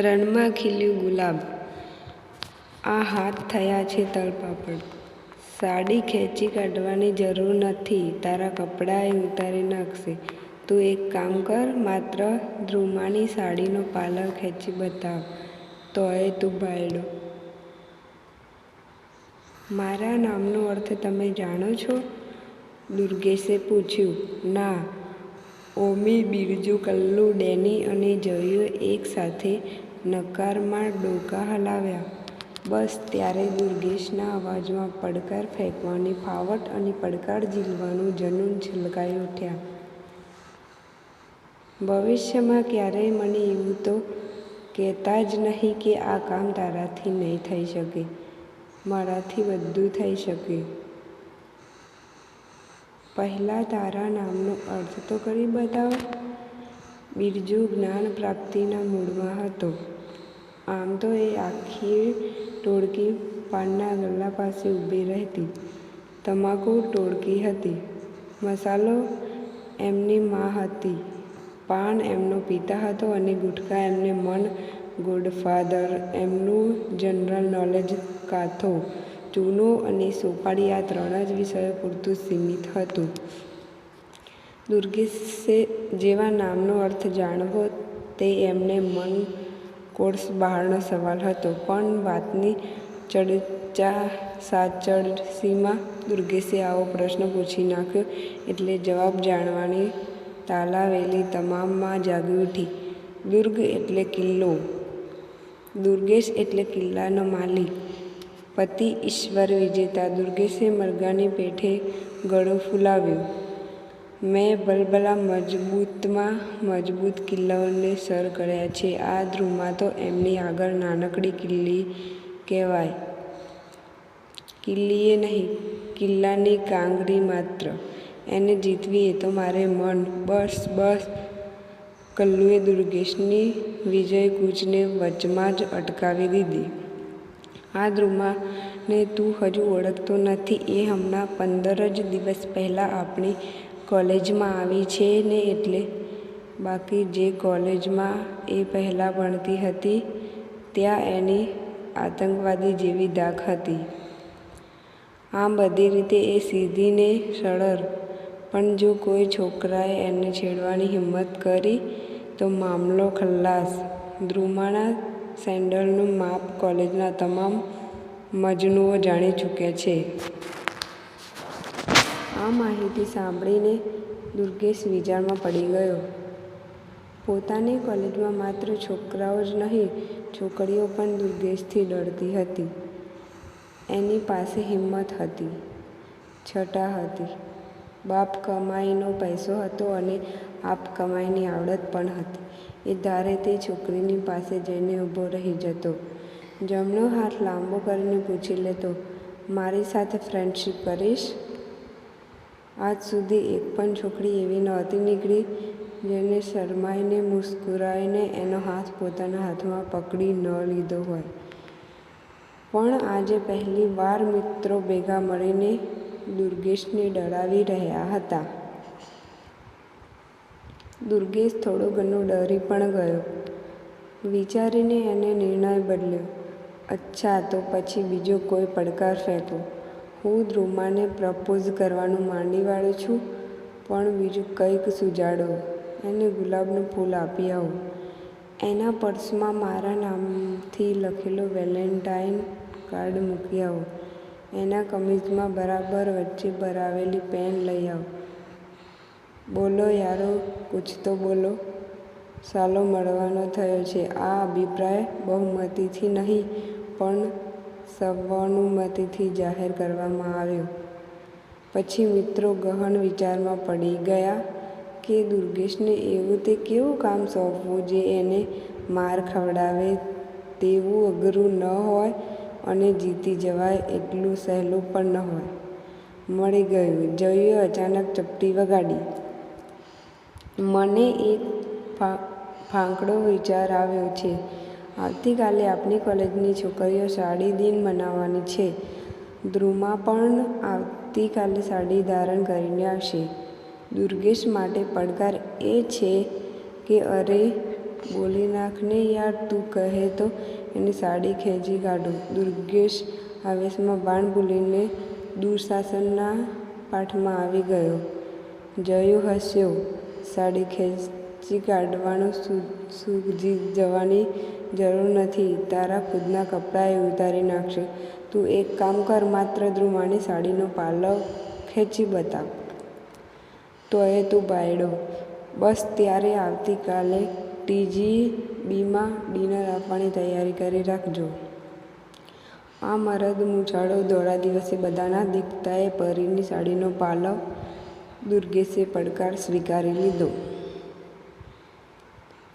રણમાં ખીલ્યું ગુલાબ. આ હાથ થયા છે તલપાપડ સાડી ખેંચી કાઢવાની જરૂર નથી. તારા કપડાં એ ઉતારી નાખશે. તું એક કામ કર, માત્ર ધ્રુમાની સાડીનો પાલર ખેંચી બતાવ. તોય તું ભાયડો મારા નામનો અર્થ તમે જાણો છો? દુર્ગેશે પૂછ્યું. ના ઓમી બિરજુ કલ્લુ, ડેની અને જયુ એક સાથે નકારમાં ડોકા હલાવ્યા. બસ ત્યારે દુર્ગેશના અવાજમાં પડકાર ફેંકવાની ફાવટ અને પડકાર ઝીલવાનું જનૂન છલકાઈ ઉઠ્યા. ભવિષ્યમાં ક્યારેય મને એવું તો કહેતા જ નહીં કે આ કામ તારાથી નહીં થઈ શકે. મારાથી બધું થઈ શકે. પહેલાં તારા નામનો અર્થ તો કરી બતાવ. બિરજુ જ્ઞાન પ્રાપ્તિના મૂડમાં હતો. આમ તો એ આખી ટોળકી પાનના ગલ્લા પાસે ઊભી રહેતી. તમાકુ ટોળકી હતી. મસાલો એમની મા હતી. પાન એમનો પિતા હતો અને ગુટકા એમને મન ગોડફાધર એમનું જનરલ નોલેજ કાથો. ચૂનો અને સોપારી આ ત્રણ જ વિષયો પૂરતું સીમિત હતું. દુર્ગેશે જેવા નામનો અર્થ જાણવો તે એમને મન કોર્સ બહારનો સવાલ હતો. પણ વાતની ચડચા સાચડસીમાં દુર્ગેશે આવો પ્રશ્ન પૂછી નાખ્યો એટલે જવાબ જાણવાની તાલાવેલી તમામમાં જાગી ઉઠી. દુર્ગ એટલે કિલ્લો. દુર્ગેશ એટલે કિલ્લાનો માલિક. પતિ ઈશ્વર વિજેતા દુર્ગેશે મરઘાની પેઠે ગળો ફૂલાવ્યો. મેં બલબલા મજબૂતમાં મજબૂત કિલ્લાઓને સર કર્યા છે. આ ધ્રુવમાં તો એમની આગળ નાનકડી કિલ્લી કહેવાય. કિલ્લીએ નહીં, કિલ્લાની કાંગરી માત્ર. એને જીતવી એ તો મારે મન. બસ બસ. કલ્લુએ દુર્ગેશની વિજય કૂચને વચમાં જ અટકાવી દીધી. આ ધ્રુમાને તું હજુ ઓળખતો નથી. એ હમણાં પંદર જ દિવસ પહેલાં આપણી કોલેજમાં આવી છે ને એટલે બાકી જે કોલેજમાં એ પહેલાં ભણતી હતી, ત્યાં એની આતંકવાદી જેવી દાખ હતી. આમ બધી રીતે એ સીધી ને સરળ. પણ જો કોઈ છોકરાએ એને છેડવાની હિંમત કરી, તો મામલો ખલ્લાસ. ધ્રુમાના સેન્ડલનું માપ કોલેજના તમામ મજનુઓ જાણી ચૂક્યા છે. આ માહિતી સાંભળીને દુર્ગેશ વિચારમાં પડી ગયો. પોતાની કોલેજમાં માત્ર છોકરાઓ જ નહીં, છોકરીઓ પણ દુર્ગેશથી ડરતી હતી. એની પાસે હિંમત હતી, છટા હતી. બાપ કમાઈનો પૈસો હતો અને આપ કમાઈની આવડત પણ હતી. એ ધારે તે છોકરીની પાસે જઈને ઊભો રહી જતો. જમણો હાથ લાંબો કરીને પૂછી લેતો, મારી સાથે ફ્રેન્ડશીપ કરીશ? આજ સુધી એક પણ છોકરી એવી નહોતી નીકળી જેને શરમાઈને, મુસ્કુરાઈને એનો હાથ પોતાના હાથમાં પકડી ન લીધો હોય. પણ આજે પહેલી વાર મિત્રો ભેગા મળીને દુર્ગેશને ડરાવી રહ્યા હતા. દુર્ગેશ થોડો ઘણો ડરી પણ ગયો. વિચારીને એને નિર્ણય બદલ્યો. અચ્છા, તો પછી બીજો કોઈ પડકાર ફેંકો હું ધ્રુમાને પ્રપોઝ કરવાનું માંડી વાળું છું, પણ બીજું કંઈક સુજાડો. એને ગુલાબનું ફૂલ આપી આવો. એના પર્સમાં મારા નામથી લખેલો વેલેન્ટાઇન કાર્ડ મૂકી આવો. એના કમીઝમાં બરાબર વચ્ચે ભરાવેલી પેન લઈ આવો. બોલો યારો, કુછ તો બોલો. સાલો મળવાનો થયો છે. આ અભિપ્રાય બહુમતીથી નહીં, પણ સર્વાનુમતિથી જાહેર કરવામાં આવ્યો. પછી મિત્રો ગહન વિચારમાં પડી ગયા કે દુર્ગેશને એવું તે કેવું કામ સોંપવું જે એને માર ખવડાવે તેવું અઘરું ન હોય અને જીતી જવાય એટલું સહેલું પણ ન હોય. મળી ગયું. જઈએ અચાનક ચપટી વગાડી. મને એક ફાંકડો વિચાર આવ્યો છે. આવતીકાલે આપણી કોલેજની છોકરીઓ સાડી દિન મનાવવાની છે. ધ્રુમા પણ આવતીકાલે સાડી ધારણ કરીને આવશે. દુર્ગેશ માટે પડકાર એ છે કે, અરે બોલી નાખને યાર તું કહે તો એની સાડી ખેંચી કાઢું. દુર્ગેશ આવેશમાં બાણ ભૂલીને દુશાસનના પાઠમાં આવી ગયો. જયુ હસ્યો. સાડી ખેંચી કાઢવાનું સૂઝી જવાની જરૂર નથી. તારા ખુદના કપડાં એ ઉતારી નાખશે. તું એક કામ કર, માત્ર ધ્રુમાની સાડીનો પાલવ ખેંચી બતાવ. તો એ તું બાયડો. બસ ત્યારે આવતીકાલે ટીજી બીમાં ડિનર આપવાની તૈયારી કરી રાખજો. આ મરદ મૂછાળો દોડા દિવસે બધાના દીકતાએ પરીની સાડીનો પાલવ દુર્ગેશે પડકાર સ્વીકારી લીધો.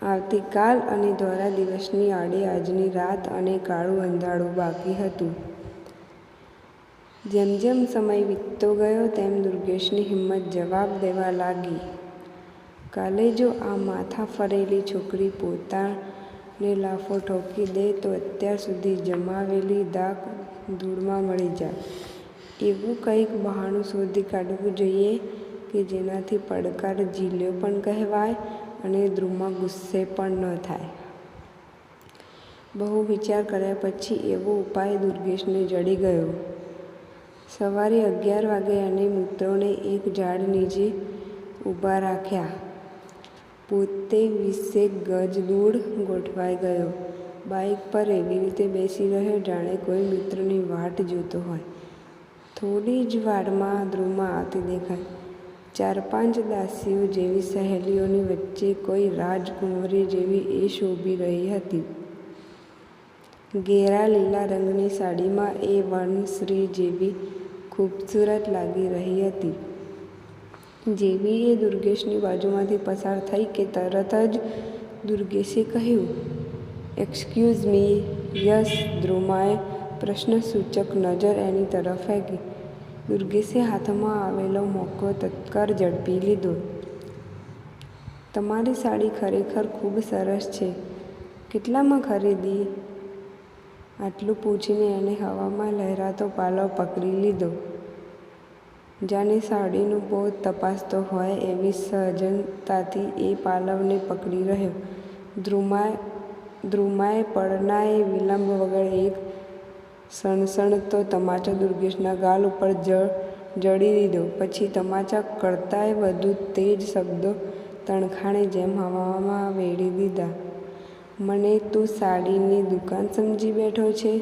આવતીકાલ અને દોરા દિવસની આડે આજની રાત અને કાળું અંધારું બાકી હતું. જેમ જેમ સમય વીતતો ગયો તેમ દુર્ગેશની હિંમત જવાબ દેવા લાગી. કાલે જો આ માથા ફરેલી છોકરી પોતાને લાફો ઠોકી દે તો અત્યાર સુધી જમાવેલી દાગ ધૂળમાં મળી જાય. એવું કંઈક બહાનું શોધી કાઢવું જોઈએ કે જેનાથી પડકાર ઝીલ્યો પણ કહેવાય અને ધ્રુવમાં ગુસ્સે પણ ન થાય. બહુ વિચાર કર્યા પછી એવો ઉપાય દુર્ગેશને જડી ગયો. સવારે અગિયાર વાગે અને મિત્રોને એક ઝાડ નીચે ઊભા રાખ્યા. પોતે વીસેક ગજ દૂર ગોઠવાઈ ગયો. બાઇક પર એવી રીતે બેસી રહ્યો જાણે કોઈ મિત્રની વાટ જોતો હોય. થોડી જ વારમાં ધ્રુવમાં આવતી દેખાય ચાર પાંચ દાસીઓ જેવી સહેલીઓની વચ્ચે કોઈ રાજકુંવરી જેવી એ શોભી રહી હતી. ઘેરા લીલા રંગની સાડીમાં એ વનશ્રી જેવી ખૂબસૂરત લાગી રહી હતી. જેવી એ દુર્ગેશની બાજુમાંથી પસાર થઈ કે તરત જ દુર્ગેશે કહ્યું એક્સક્યુઝ મી યસ, ધ્રુમાએ પ્રશ્નસૂચક નજર એની તરફ ફેંકી. દુર્ગેશે હાથમાં આવેલો મોકો તત્કાર ઝડપી લીધો. તમારી સાડી ખરેખર ખૂબ સરસ છે. કેટલામાં ખરીદી? આટલું પૂછીને એને હવામાં લહેરાતો પાલવ પકડી લીધો. જાણે સાડીનું પોત તપાસતો હોય એવી સહજનતાથી એ પાલવને પકડી રહ્યો. ધ્રુમાએ ધ્રુમાએ પડનાએ વિલંબ વગર એક સણસણતો તમાચો દુર્ગેશના ગાલ ઉપર જડી દીધો. પછી તમાચા કરતાંય વધુ તેજ શબ્દો તણખાણે જેમ હવામાં વેડી દીધા. મને તું સાડીની દુકાન સમજી બેઠો છે?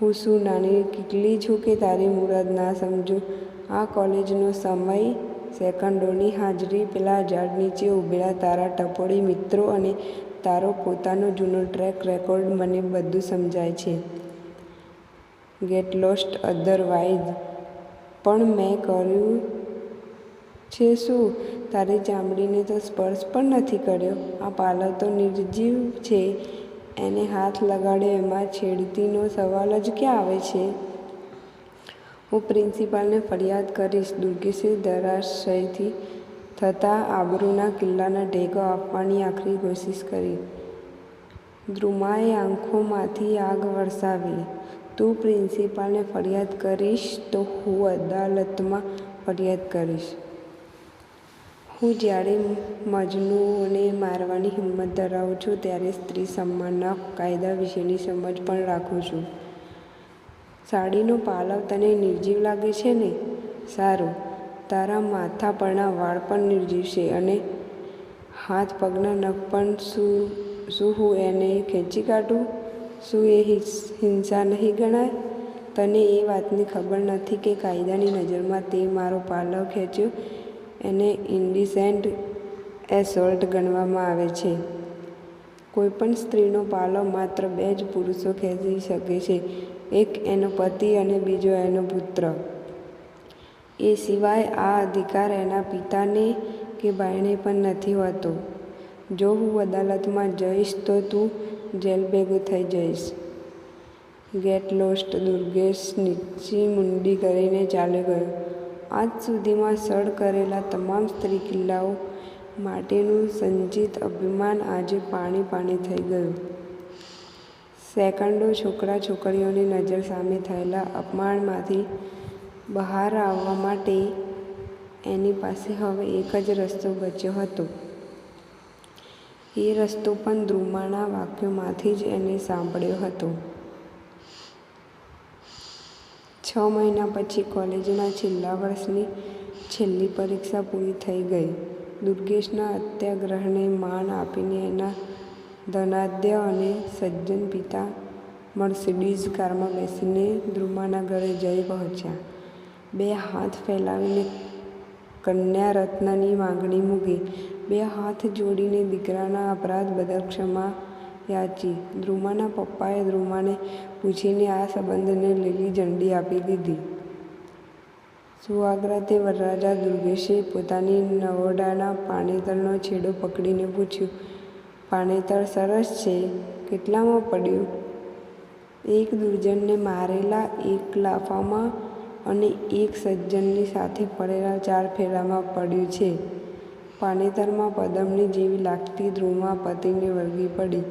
હું શું નાની કીકલી છું કે તારી મુરાદ ના સમજું? આ કોલેજનો સમય સેકન્ડોની હાજરી પેલા ઝાડ નીચે ઊભેલા તારા ટપોડી મિત્રો અને તારો પોતાનો જૂનો ટ્રેક રેકોર્ડ મને બધું સમજાય છે. ગેટ લોસ્ટ અધરવાઇઝ પણ મેં કર્યું છે શું? તારી ચામડીને તો સ્પર્શ પણ નથી કર્યો. આ પાર્લર તો નિર્જીવ છે. એને હાથ લગાડ્યો એમાં છેડતીનો સવાલ જ ક્યાં આવે છે? હું પ્રિન્સિપાલને ફરિયાદ કરીશ. દુર્ગેશે ધરાશયથી થતાં આબરૂના કિલ્લાના ટેકો આપવાની આખરી કોશિશ કરી. ધ્રુમાએ આંખોમાંથી આગ વરસાવી. તું પ્રિન્સિપાલને ફરિયાદ કરીશ તો હું અદાલતમાં ફરિયાદ કરીશ. હું જ્યારે મજનૂઓને મારવાની હિંમત ધરાવું છું ત્યારે સ્ત્રી સન્માનના કાયદા વિશેની સમજ પણ રાખું છું. સાડીનો પાલવ તને નિર્જીવ લાગે છે ને? સારું. તારા માથા પરના વાળ પણ નિર્જીવ છે અને હાથ પગના નખ પણ શું શું હું એને ખેંચી કાઢું? શું એ હિંસા નહીં ગણાય. તને એ વાતની ખબર નથી કે કાયદાની નજરમાં તે મારો પાલવ ખેંચ્યો, એને ઇન્ડિસેન્ટ એસોલ્ટ ગણવામાં આવે છે. કોઈપણ સ્ત્રીનો પાલવ માત્ર બે જ પુરુષો ખેંચી શકે છે, એક એનો પતિ અને બીજો એનો પુત્ર. એ સિવાય આ અધિકાર એના પિતાને કે ભાઈને પણ નથી હોતો. જો હું અદાલતમાં જઈશ તો તું જેલ ભેગું થઈ જઈશ. ગેટ લોસ્ટ દુર્ગેશ નીચી મુંડી કરીને ચાલી ગયો. આજ સુધીમાં સળ કરેલા તમામ સ્ત્રી કિલ્લાઓ માટેનું સંચિત અભિમાન આજે પાણી પાણી થઈ ગયું. સેકન્ડો છોકરા છોકરીઓની નજર સામે થયેલા અપમાનમાંથી બહાર આવવા માટે એની પાસે હવે એક જ રસ્તો બચ્યો હતો. એ રસ્તો પણ ધ્રુમાના વાક્યોમાંથી જ એણે સાંભળ્યો હતો. છ મહિના પછી કોલેજના છેલ્લા વર્ષની છેલ્લી પરીક્ષા પૂરી થઈ ગઈ. દુર્ગેશના અત્યાગ્રહને માન આપીને એના ધનાઢ્ય અને સજ્જન પિતા મર્સિડીઝ કારમાં બેસીને ધ્રુમાના ઘરે જઈ પહોંચ્યા. બે હાથ ફેલાવીને કન્યારત્નની માંગણી મૂકી. બે હાથ જોડીને દીકરાના અપરાધ બદલ ક્ષમા યાચી. ધ્રુમાના પપ્પાએ ધ્રુમાને પૂછીને આ સંબંધને લીલી ઝંડી આપી દીધી. સુહાગરાતે વરરાજા દુર્ગેશે પોતાની નવોઢાના પાનેતરનો છેડો પકડીને પૂછ્યું: પાનેતર સરસ છે. કેટલામાં પડ્યું? એક દુર્જનને મારેલા એક લાફામાં અને એક સજ્જનની સાથે પડેલા ચાર ફેરામાં પડ્યું છે. પાનેતરમાં પદમની જેવી લાગતી ધ્રુવમાં પતિને વળગી પડી.